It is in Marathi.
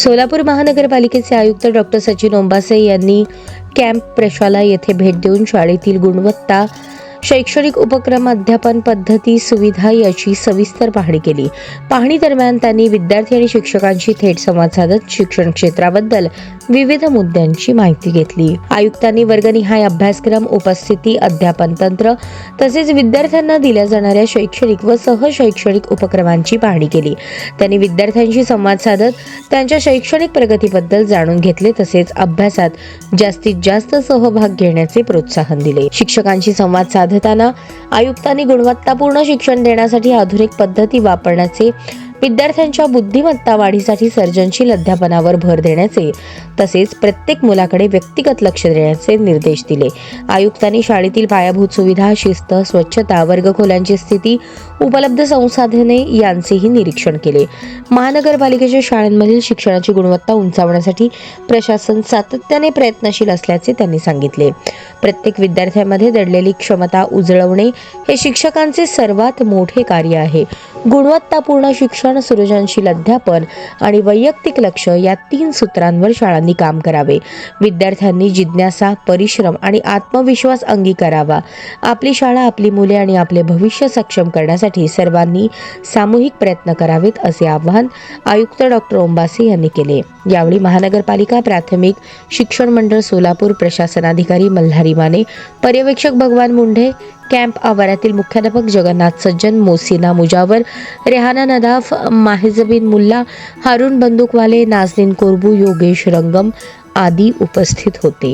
सोलापूर महानगरपालिकेचे आयुक्त डॉक्टर सचिन ओंबासे यांनी कॅम्प प्रशाला येथे भेट देऊन शाळेतील गुणवत्ता शैक्षणिक उपक्रम अध्यापन पद्धती सुविधा याची सविस्तर पाहणी केली. पाहणी दरम्यान त्यांनी विद्यार्थी आणि शिक्षकांशी थेट संवाद साधत शिक्षण क्षेत्राबद्दल विविध मुद्द्यांची माहिती घेतली. आयुक्तांनी वर्गनिहाय अभ्यासक्रम उपस्थिती अध्यापन तंत्र तसेच विद्यार्थ्यांना दिल्या जाणाऱ्या शैक्षणिक व सहशैक्षणिक उपक्रमांची पाहणी केली. त्यांनी विद्यार्थ्यांशी संवाद साधत त्यांच्या शैक्षणिक प्रगतीबद्दल जाणून घेतले तसेच अभ्यासात जास्तीत जास्त सहभाग घेण्याचे प्रोत्साहन दिले. शिक्षकांशी संवाद साधताना आयुक्तांनी गुणवत्तापूर्ण शिक्षण देण्यासाठी आधुनिक पद्धती वापरण्याचे विद्यार्थ्यांच्या बुद्धिमत्ता वाढीसाठी सर्जनशील अध्यापनावर भर देण्याचे तसेच प्रत्येक मुलाकडे व्यक्तिगत लक्ष देण्याचे निर्देश दिले. आयुक्तांनी शाळेतील पायाभूत सुविधा शिस्त स्वच्छता वर्गखोल्यांची स्थिती उपलब्ध संसाधने यांचेही निरीक्षण केले. महानगरपालिकेच्या शाळांमधील शिक्षणाची गुणवत्ता उंचावण्यासाठी प्रशासन सातत्याने प्रयत्नशील असल्याचे त्यांनी सांगितले. प्रत्येक विद्यार्थ्यांमध्ये दडलेली क्षमता उजळवणे हे शिक्षकांचे सर्वात मोठे कार्य आहे. गुणवत्तापूर्ण शिक्षण सृजनशील अध्यापन आणि वैयक्तिक लक्ष या तीन सूत्रांवर शाळांनी काम करावे. विद्यार्थ्यांनी जिज्ञासा परिश्रम आणि आत्मविश्वास अंगीकारावा. आपली शाळा आपली मुले आणि आपले भविष्य सक्षम करण्यासाठी सर्वांनी सामूहिक प्रयत्न करावेत असे आवाहन आयुक्त डॉक्टर ओंबासे यांनी केले. यावेळी महानगरपालिका प्राथमिक शिक्षण मंडळ सोलापूर प्रशासनाधिकारी मल्हारी माने पर्यवेक्षक भगवान मुंढे कॅम्प आवारातील मुख्याध्यापक जगन्नाथ सज्जन मोसिना मुजावर रेहाना नदाफ माहिजबीन मुल्ला हारून बंदूकवाले नाजनीन कोरबू योगेश रंगम आदी उपस्थित होते.